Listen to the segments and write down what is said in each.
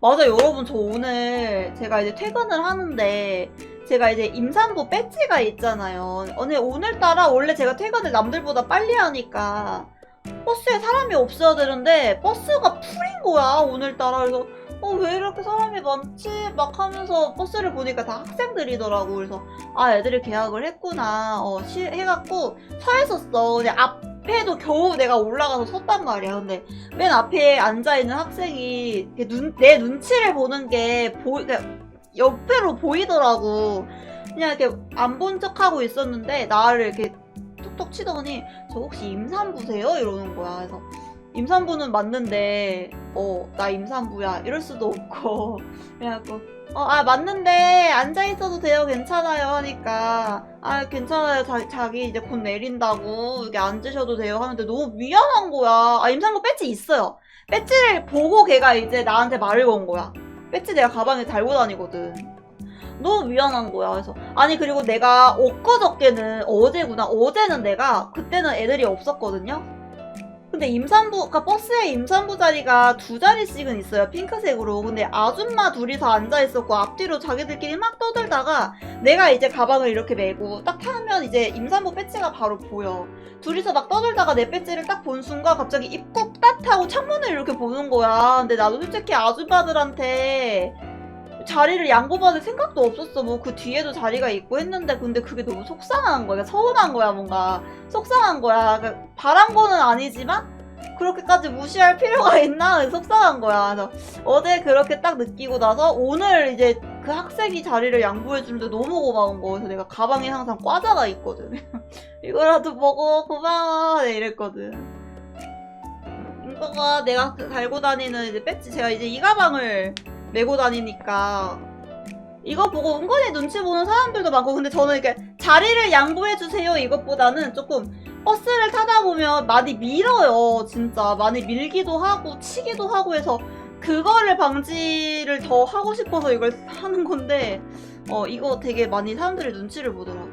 맞아 여러분. 저 오늘 제가 이제 퇴근을 하는데 제가 이제 임산부 배지가 있잖아요. 오늘 오늘따라 원래 제가 퇴근을 남들보다 빨리 하니까 버스에 사람이 없어야 되는데 버스가 풀인 거야 오늘따라. 그래서 어 왜 이렇게 사람이 많지? 막 하면서 버스를 보니까 다 학생들이더라고. 그래서 아 애들이 계약을 했구나. 어 시, 해갖고 서 있었어. 근데 앞 에도 겨우 내가 올라가서 섰단 말이야 근데 맨 앞에 앉아 있는 학생이 눈, 내 눈치를 보는 게 보이 그러니까 옆으로 보이더라고 그냥 이렇게 안 본 척하고 있었는데 나를 이렇게 톡톡 치더니 저 혹시 임산부세요? 이러는 거야. 그래서 임산부는 맞는데 어 나 임산부야 이럴 수도 없고 그래갖고 어 아 맞는데 앉아 있어도 돼요 괜찮아요 하니까 아 괜찮아요 자, 자기 이제 곧 내린다고 이렇게 앉으셔도 돼요 하는데 너무 미안한 거야. 아 임산부 배지 있어요. 배지를 보고 걔가 이제 나한테 말을 건 거야. 배지 내가 가방에 달고 다니거든. 너무 미안한 거야. 그래서 아니 그리고 내가 엊그저께는 어제구나. 어제는 내가 그때는 애들이 없었거든요. 근데 임산부, 그러니까 버스에 임산부 자리가 두 자리씩은 있어요. 핑크색으로. 근데 아줌마 둘이서 앉아 있었고 앞뒤로 자기들끼리 막 떠들다가 내가 이제 가방을 이렇게 메고 딱 타면 이제 임산부 배지가 바로 보여. 둘이서 막 떠들다가 내 배지를 딱 본 순간 갑자기 입국 따하고 창문을 이렇게 보는 거야. 근데 나도 솔직히 아줌마들한테 자리를 양보받을 생각도 없었어. 뭐 그 뒤에도 자리가 있고 했는데 근데 그게 너무 속상한 거야. 서운한 거야 뭔가. 속상한 거야. 그러니까 바란 거는 아니지만 그렇게까지 무시할 필요가 있나 속상한 거야. 그래서 어제 그렇게 딱 느끼고 나서 오늘 이제 그 학생이 자리를 양보해 주는데 너무 고마운 거. 그래서 내가 가방에 항상 과자가 있거든. 이거라도 먹어 고마워. 네, 이랬거든. 이거가 내가 그 달고 다니는 이제 배지 제가 이제 이 가방을 메고 다니니까. 이거 보고 은근히 눈치 보는 사람들도 많고 근데 저는 이렇게 자리를 양보해 주세요 이것보다는 조금 버스를 타다 보면 많이 밀어요 진짜. 많이 밀기도 하고 치기도 하고 해서 그거를 방지를 더 하고 싶어서 이걸 하는 건데 어 이거 되게 많이 사람들이 눈치를 보더라고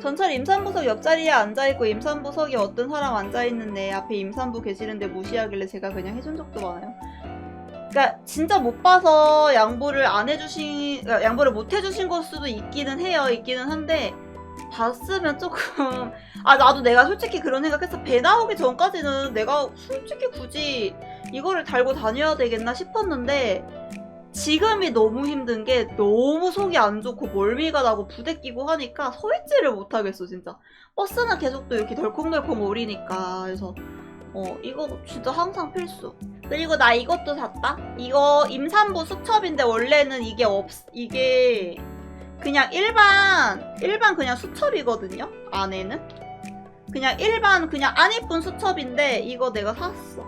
전철 임산부석 옆자리에 앉아있고 임산부석에 어떤 사람 앉아있는데 앞에 임산부 계시는데 무시하길래 제가 그냥 해준 적도 많아요 그러니까 진짜 못 봐서 양보를 안 해주신 그러니까 양보를 못 해주신 걸 수도 있기는 해요 있기는 한데 봤으면 조금 아 나도 내가 솔직히 그런 생각했어 배 나오기 전까지는 내가 솔직히 굳이 이거를 달고 다녀야 되겠나 싶었는데 지금이 너무 힘든 게 너무 속이 안 좋고 멀미가 나고 부대끼고 하니까 서 있지를 못하겠어 진짜. 버스는 계속 또 이렇게 덜컹덜컹 오리니까. 그래서 어 이거 진짜 항상 필수 그리고 나 이것도 샀다. 이거 임산부 수첩인데 원래는 이게 없 이게 그냥 일반 일반 그냥 수첩이거든요. 안에는 그냥 일반 그냥 안 이쁜 수첩인데 이거 내가 샀어.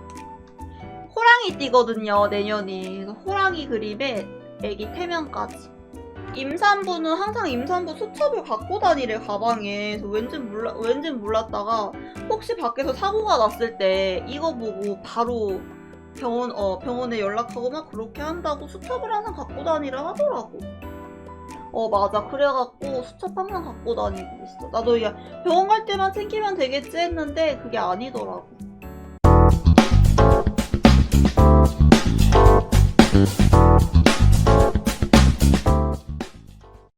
호랑이 띠거든요 내년이. 호랑이 그림에 애기 태명까지. 임산부는 항상 임산부 수첩을 갖고 다니래 가방에. 그래서 왠지 몰라 왠지 몰랐다가 혹시 밖에서 사고가 났을 때 이거 보고 바로 병원 어 병원에 연락하고 막 그렇게 한다고 수첩을 항상 갖고 다니라 하더라고. 어 맞아 그래갖고 수첩 항상 갖고 다니고 있어. 나도 이게 병원 갈 때만 챙기면 되겠지 했는데 그게 아니더라고.